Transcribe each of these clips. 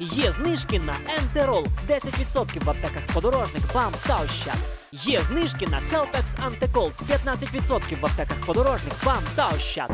Є знижки на Ентерол 10% в аптеках подорожник, БАМ та Ощад. Є знижки на Хелпекс Антикол 15% в аптеках подорожник, БАМ та Ощад.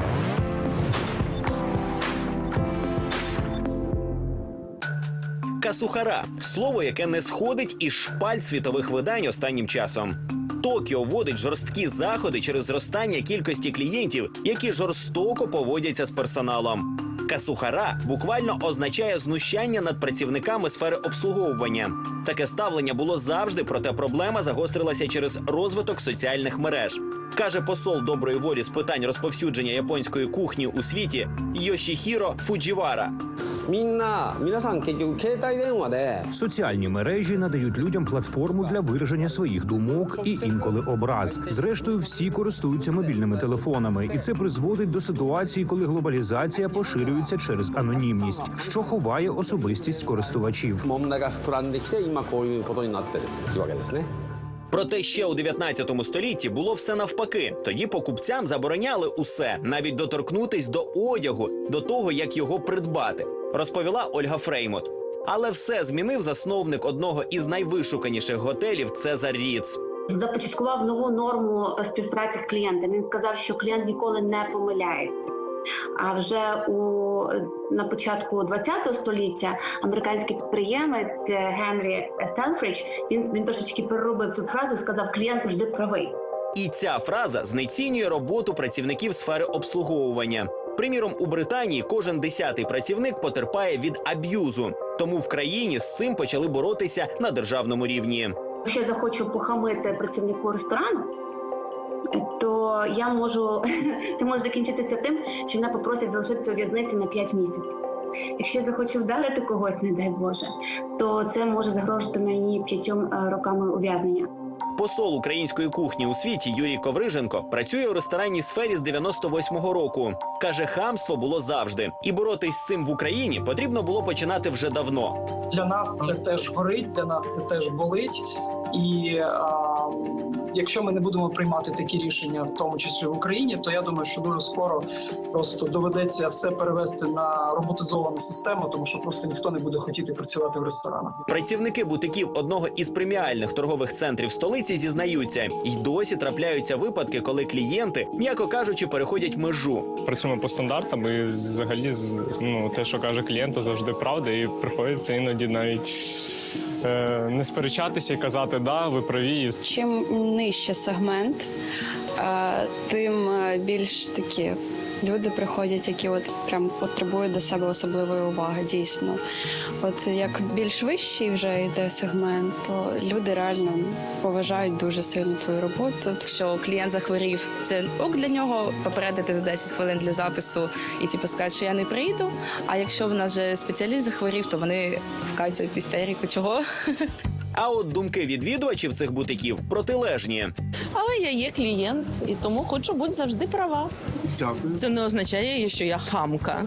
Касухара слово, яке не сходить із шпальт світових видань останнім часом. Токіо вводить жорсткі заходи через зростання кількості клієнтів, які жорстоко поводяться з персоналом. Касухара буквально означає знущання над працівниками сфери обслуговування. Таке ставлення було завжди, проте проблема загострилася через розвиток соціальних мереж. каже посол доброї волі з питань розповсюдження японської кухні у світі Йошіхіро Фуджівара. みんな皆さん結局携帯電話で Соціальні мережі надають людям платформу для вираження своїх думок і інколи образ. Зрештою, всі користуються мобільними телефонами, і це призводить до ситуації, коли глобалізація поширюється через анонімність, що ховає особистість користувачів. 問題が膨らんできて今こういうことになってるっていうわけですね。 Проте ще у 19 столітті було все навпаки. Тоді покупцям забороняли усе, навіть доторкнутись до одягу, до того, як його придбати, розповіла Ольга Фреймут. Але все змінив засновник одного із найвишуканіших готелів Цезар Ріц. започаткував нову норму співпраці з клієнтом. Він сказав, що клієнт ніколи не помиляється. А вже у на початку ХХ століття американський підприємець Генрі Стенфрідж він, він трошечки переробив цю фразу і сказав: клієнт завжди правий. І ця фраза знецінює роботу працівників сфери обслуговування. Приміром, у Британії кожен десятий працівник потерпає від аб'юзу. Тому в країні з цим почали боротися на державному рівні. Якщо я захочу похамити працівнику ресторану, то я можу це може закінчитися тим, що мене попросять залишитися у в'язниці на 5 місяців. Якщо я захочу вдарити когось, не дай Боже, то це може загрожувати мені п'ятьом е, роками ув'язнення. Посол української кухні у світі Юрій Ковриженко працює у ресторанній сфері з 98-го року. каже, хамство було завжди, і боротись з цим в Україні потрібно було починати вже давно. для нас це теж горить, для нас це теж болить. І а, якщо ми не будемо приймати такі рішення, в тому числі в Україні, то я думаю, що дуже скоро просто доведеться все перевести на роботизовану систему, тому що просто ніхто не буде хотіти працювати в ресторанах. Працівники бутиків одного із преміальних торгових центрів столиці зізнаються, й досі трапляються випадки, коли клієнти, м'яко кажучи, переходять межу. працюємо по стандартам і взагалі з- ну, те, що каже клієнт, то завжди правда, і приходиться іноді навіть не сперечатися і казати, да, ви праві. Чим нижче сегмент, е, тим е, більш такі люди приходять, які от прям потребують до себе особливої уваги. Дійсно, от як більш вищий вже йде сегмент, то люди реально поважають дуже сильно твою роботу. Якщо клієнт захворів, це ок для нього попередити за 10 хвилин для запису і типу сказати, що я не прийду. А якщо в нас вже спеціаліст захворів, то вони вкачують істерику. Чого? А от думки відвідувачів цих бутиків протилежні. Але я є клієнт, і тому хочу бути завжди права. Дякую. Це не означає, що я хамка.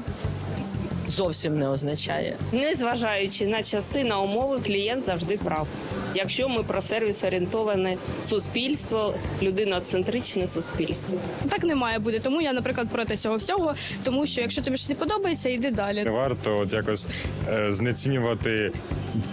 Зовсім не означає. Незважаючи на часи, на умови, клієнт завжди прав. Якщо ми про сервіс орієнтоване суспільство, людиноцентричне суспільство. Так не має бути. Тому я, наприклад, проти цього всього. Тому що якщо тобі щось не подобається, йди далі. Не варто от якось е, знецінювати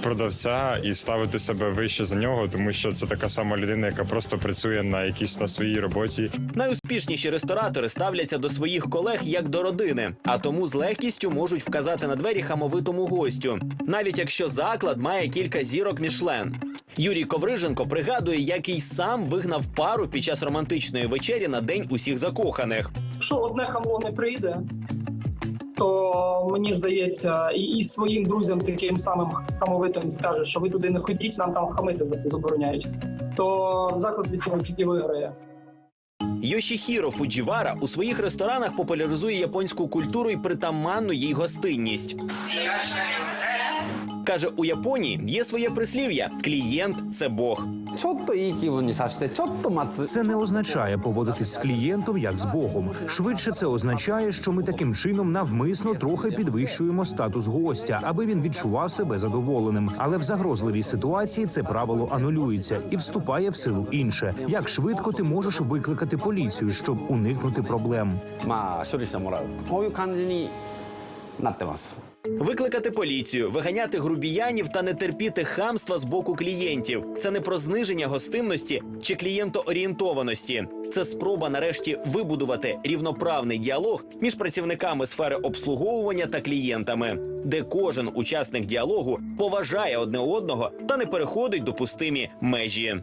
продавця і ставити себе вище за нього, тому що це така сама людина, яка просто працює на якійсь на своїй роботі. Найуспішніші ресторатори ставляться до своїх колег як до родини, а тому з легкістю можуть вказати на двері хамовитому гостю, навіть якщо заклад має кілька зірок Мішлен. Юрій Ковриженко пригадує, як і сам вигнав пару під час романтичної вечері на день усіх закоханих. Якщо одне хамло не прийде, то мені здається, і, і своїм друзям таким самим хамовитим скаже, що ви туди не ходіть, нам там хамити забороняють. То заклад від цього тільки виграє. Йошіхіро Фуджівара у своїх ресторанах популяризує японську культуру і притаманну їй гостинність. Каже, у Японії є своє прислів'я: клієнт це Бог. ちょっといい気分にさせてちょっと待つ Це не означає поводитись з клієнтом як з Богом. Швидше це означає, що ми таким чином навмисно трохи підвищуємо статус гостя, аби він відчував себе задоволеним. Але в загрозливій ситуації це правило анулюється і вступає в силу інше. Як швидко ти можеш викликати поліцію, щоб уникнути проблем? まあ処理してもらうこういう感じになってます Викликати поліцію, виганяти грубіянів та не терпіти хамства з боку клієнтів. Це не про зниження гостинності чи клієнтоорієнтованості. Це спроба нарешті вибудувати рівноправний діалог між працівниками сфери обслуговування та клієнтами, де кожен учасник діалогу поважає одне одного та не переходить допустимі межі.